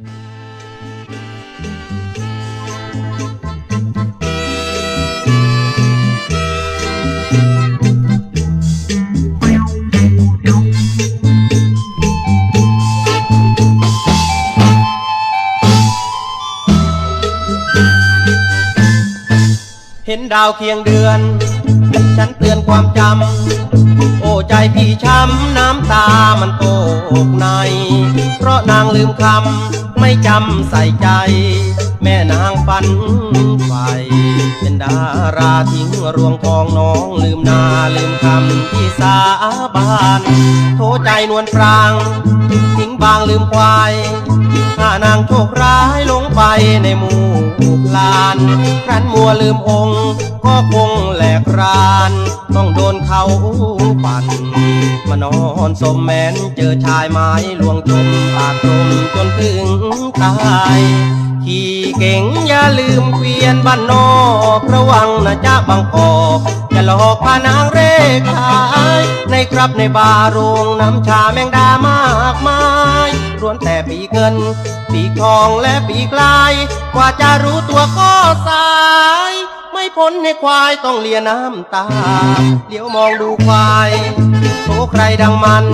เห็นดาวเคียงเดือน ฉันเตือนความจำ โอ้ใจพี่ช้ำน้ำตามันตกใน เพราะนางลืมคำ ไม่จำใส่ใจ แม่นางฝันไฟเป็นดาราทิ้งรวงทองน้องลืมนาลืมคำที่สาบานโทใจนวลปราง ทิ้งบางลืมควายถ้านางโชคร้ายลงไปในหมู่ลานครั้นมัวลืมองค์ก็คงแหลกราน ต้องโดนเขาปั่นมานอนสมแมนเจอชายไม้ลวงจมปากตรมจนถึงตาย ขี่เก่งอย่าลืมเกวียนบ้านนอกระวังนะจ๊ะบางกอกจะหลอกพานางเร่ขาย ในครับในบาร์โรงน้ำชาแมงดามากมายล้วนแต่ปีกเงิน ปีกทองและปีกลาย กว่าจะรู้ตัวก็สาย ไม่พ้นในควายต้องเลียน้ำตาเลี้ยวมองดูควายโถใครดังมัน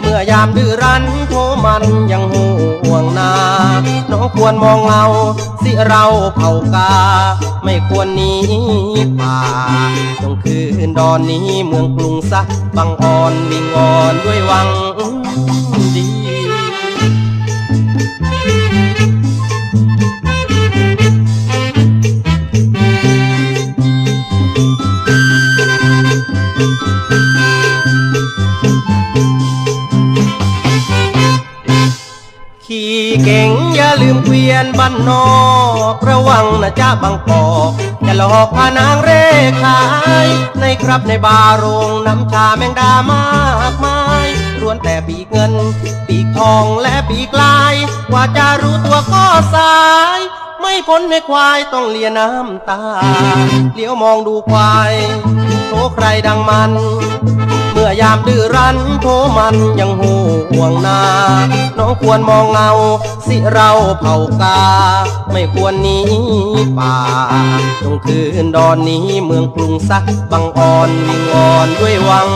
เมื่อยามดื้อรั้นโทมันยังห่วงนาน้องควรมองเงาสิเราเผ่ากา ไม่ควรหนีป่าจงคืนดอนนี้เมืองกรุงซะบังอ่อนวิงวอนด้วยวัง เตียนบ้านนอกระวังนะจ๊ะบางกอกจะหลอกพานางเร่ขาย ในครับในบาร์โรงน้ำชาแมงดามากมายล้วนแต่ปีกเงิน ปีกทองและปีกลายกว่าจะรู้ตัวก็สาย ไม่พ้นในควายต้องเลียน้ำตาเลี้ยวมองดูควายโตใครดังมัน ยามดื้อรั้นโทมันยังห่วงนาน้องควรมองเงา สิเราเผ่ากา ไม่ควรหนีป่าตรงคืนดอนนี้เมืองกรุงสักบังอ่อนวิงอ่อนด้วยหวัง